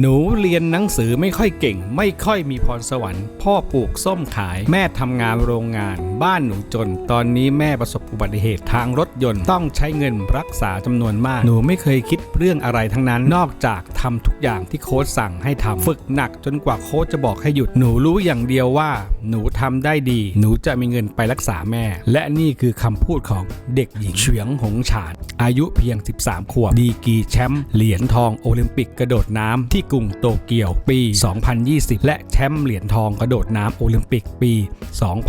หนูเรียนหนังสือไม่ค่อยเก่ง ไม่ค่อยมีพรสวรรค์ พ่อปลูกส้มขาย แม่ทำงานโรงงาน บ้านหนูจน ตอนนี้แม่ประสบอุบัติเหตุทางรถยนต์ ต้องใช้เงินรักษาจำนวนมาก หนูไม่เคยคิดเรื่องอะไรทั้งนั้น นอกจากทำทุกอย่างที่โค้ชสั่งให้ทำฝึกหนักจนกว่าโค้ชจะบอกให้หยุดหนูรู้อย่างเดียวว่า หนูทำได้ดี หนูจะมีเงินไปรักษาแม่ และนี่คือคำพูดของเด็กหญิงเฉียงหงฉานอายุเพียง 13 ขวบดีกีแชมป์เหรียญทองโอลิมปิกกระโดดน้ำที่ที่กรุงโตเกียวปี 2020 และแชมป์เหรียญทองกระโดดน้ำโอลิมปิกปี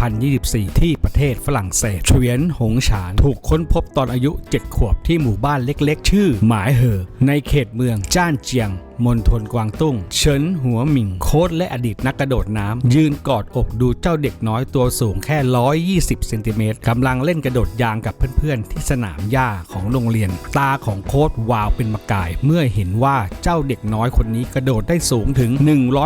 2024 ที่ประเทศฝรั่งเศสเฉียนหงฉานถูกค้นพบตอนอายุ 7 ขวบที่หมู่บ้านเล็กๆ ชื่อหมายเหอ ในเขตเมืองจ้านเจียง มณฑลกวางตุ้ง เฉินหัวหมิงโค้ดและอดีตนักกระโดดน้ำ ยืนกอดอกดูเจ้าเด็กน้อยตัวสูงแค่ 120เซนติเมตรกำลังเล่นกระโดดยางกับเพื่อนๆ ที่สนามหญ้าของโรงเรียน ตาของโค้ดวาวเป็นประกาย เมื่อเห็นว่าเจ้าเด็กน้อยคนนี้กระโดดได้สูงถึง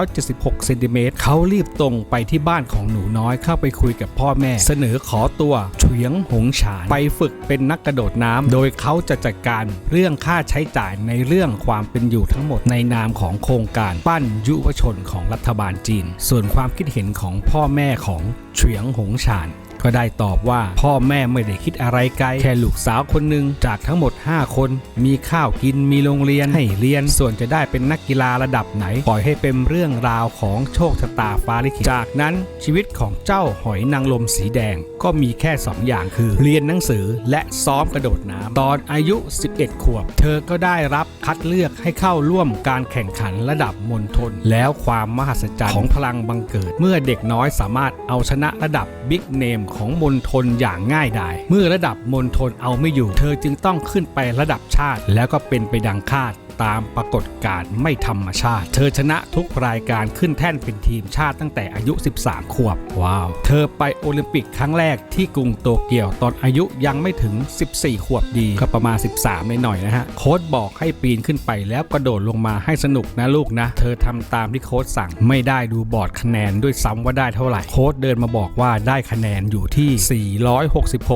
176เซนติเมตรเขารีบตรงไปที่บ้านของหนูน้อยเข้าไปคุยกับพ่อแม่ เสนอขอตัวเฉียงหงฉานไปฝึกเป็นนักกระโดดน้ำโดยเขาจะจัดการเรื่องค่าใช้จ่ายในเรื่องความเป็นอยู่ทั้งหมดในนามของโครงการปั้นยุวชนของรัฐบาลจีน ส่วนความคิดเห็นของพ่อแม่ของเฉียงหงฉานก็ได้ตอบว่าพ่อแม่ไม่ได้คิดอะไรไกล แค่ลูกสาวคนหนึ่งจากทั้งหมด 5 คน มีข้าวกินมีโรงเรียนให้เรียน ส่วนจะได้เป็นนักกีฬาระดับไหน ปล่อยให้เป็นเรื่องราวของโชคชะตาฟ้าลิขิตจากนั้นชีวิตของเจ้าหอยนางรมสีแดง ก็มีแค่ 2 อย่างคือ เรียนหนังสือและซ้อมกระโดดน้ำตอนอายุ 11 ขวบ เธอก็ได้รับคัดเลือกให้เข้าร่วมการแข่งขันระดับมณฑลแล้วความมหัศจรรย์ของพลังบังเกิด เมื่อเด็กน้อยสามารถเอาชนะระดับบิ๊กเนมของมณฑลอย่างง่ายดายเมื่อระดับมณฑลเอาไม่อยู่ เธอจึงต้องขึ้นไประดับชาติ แล้วก็เป็นไปดังคาดตามปรากฏการณ์ไม่ธรรมชาติ เธอชนะทุกรายการขึ้นแท่นเป็นทีมชาติตั้งแต่อายุ 13 ขวบ ว้าว เธอไปโอลิมปิกครั้งแรกที่กรุงโตเกียวตอนอายุยังไม่ถึง 14 ขวบดี ก็ประมาณ 13หน่อยนะฮะ โค้ดบอกให้ปีนขึ้นไปแล้วกระโดดลงมาให้สนุกนะลูกนะ เธอทำตามที่โค้ดสั่งไม่ได้ดูบอร์ดคะแนนด้วยซ้ำว่าได้เท่าไหร่ โค้ดเดินมาบอกว่าได้คะแนนอยู่ที่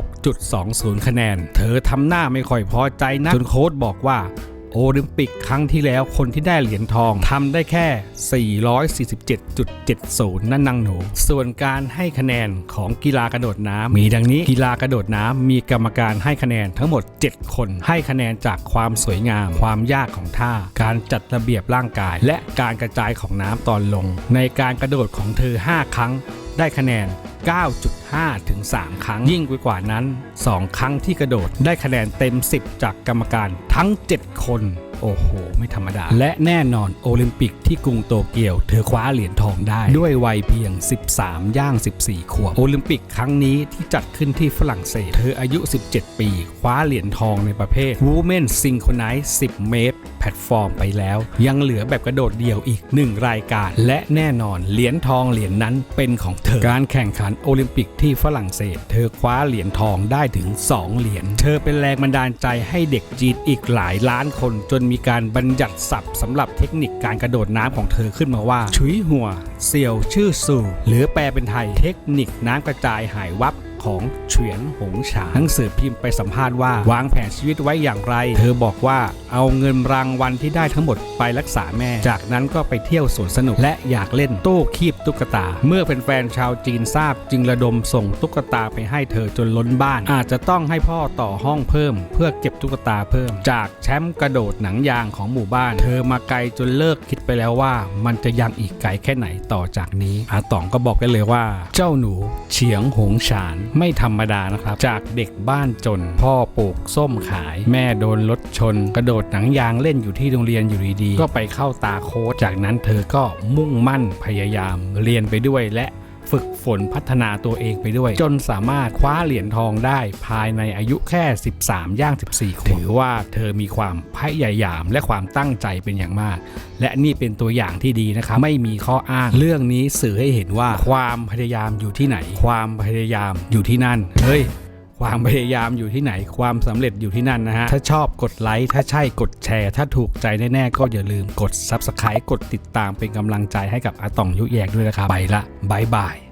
466.20 คะแนน เธอทำหน้าไม่ค่อยพอใจนะจนโค้ดบอกว่า โอลิมปิกครั้งที่แล้วคนที่ได้เหรียญทองทำได้แค่ 447.70 นั่นนางหนู ส่วนการให้คะแนนของกีฬากระโดดน้ำมีดังนี้ กีฬากระโดดน้ำมีกรรมการให้คะแนนทั้งหมด 7 คน ให้คะแนนจากความสวยงาม ความยากของท่า การจัดระเบียบร่างกาย และการกระจายของน้ำตอนลง ในการกระโดดของเธอ 5 ครั้ง ได้คะแนน 9.5 ถึง 3 ครั้ง ยิ่งไปกว่านั้น 2 ครั้งที่กระโดดได้คะแนนเต็ม 10 จากกรรมการทั้ง 7 คน โอ้โห ไม่ธรรมดา และแน่นอนโอลิมปิกที่กรุงโตเกียว เธอคว้าเหรียญทองได้ ด้วยวัยเพียง 13 ย่าง 14 ขวบ โอลิมปิกครั้งนี้ที่จัดขึ้นที่ฝรั่งเศส เธออายุ 17 ปี คว้าเหรียญทองในประเภท Women Synchronize 10 เมตร แพลตฟอร์มไปแล้ว ยังเหลือแบบกระโดดเดี่ยวอีก 1 รายการ และแน่นอนเหรียญทองเหรียญนั้นเป็นของเธอ การแข่งขันโอลิมปิกที่ฝรั่งเศส เธอคว้าเหรียญทองได้ถึง 2 เหรียญ เธอเป็นแรงบันดาลใจให้เด็กจีนอีกหลายล้านคนจนมีการบัญญัติศัพท์สำหรับเทคนิคการกระโดดน้ำของเธอขึ้นมาว่า ชุยหัว เสี่ยวชื่อสู่ หรือแปลเป็นไทยเทคนิคน้ำกระจายหายวับ ของเฉียนหงฉาหนังสือพิมพ์ไปสัมภาษณ์ว่าวางแผนชีวิตไว้อย่างไร เธอบอกว่าเอาเงินรางวัลที่ได้ทั้งหมดไปรักษาแม่ จากนั้นก็ไปเที่ยวสวนสนุกและอยากเล่นโต้คีบตุ๊กตา เมื่อแฟนๆชาวจีนทราบจึงระดมส่งตุ๊กตาไปให้เธอจนล้นบ้าน อาจจะต้องให้พ่อต่อห้องเพิ่ม เพื่อเก็บตุ๊กตาเพิ่ม จากแชมป์กระโดดหนังยางของหมู่บ้าน เธอมาไกลจนเลิกคิดไปแล้วว่า มันจะยังอีกไกลแค่ไหนต่อจากนี้อาต๋องก็บอกได้เลยว่า เจ้าหนูเฉียงหงฉานไม่ธรรมดานะครับ จากเด็กบ้านจน พ่อปลูกส้มขาย แม่โดนรถชน กระโดดหนังยางเล่นอยู่ที่โรงเรียนอยู่ดีๆก็ไปเข้าตาโค้ดจากนั้นเธอก็มุ่งมั่นพยายามเรียนไปด้วยและ ฝึกฝนพัฒนาตัวเองไปด้วย จนสามารถคว้าเหรียญทองได้ภายในอายุแค่ 13 ย่าง 14ขวบถือว่าเธอมีความพยายามและความตั้งใจเป็นอย่างมาก และนี่เป็นตัวอย่างที่ดีนะครับไม่มีข้ออ้างเรื่องนี้สื่อให้เห็นว่าความพยายามอยู่ที่ไหน ความพยายามอยู่ที่นั่นเฮ้ย ความพยายามอยู่ที่ไหน ความสำเร็จอยู่ที่นั่นนะฮะ ถ้าชอบกดไลค์ ถ้าใช่กดแชร์ ถ้าถูกใจแน่ๆก็อย่าลืมกด Subscribe กดติดตามเป็นกำลังใจให้กับอาตองยุแยกด้วยนะครับ ไปละบายบาย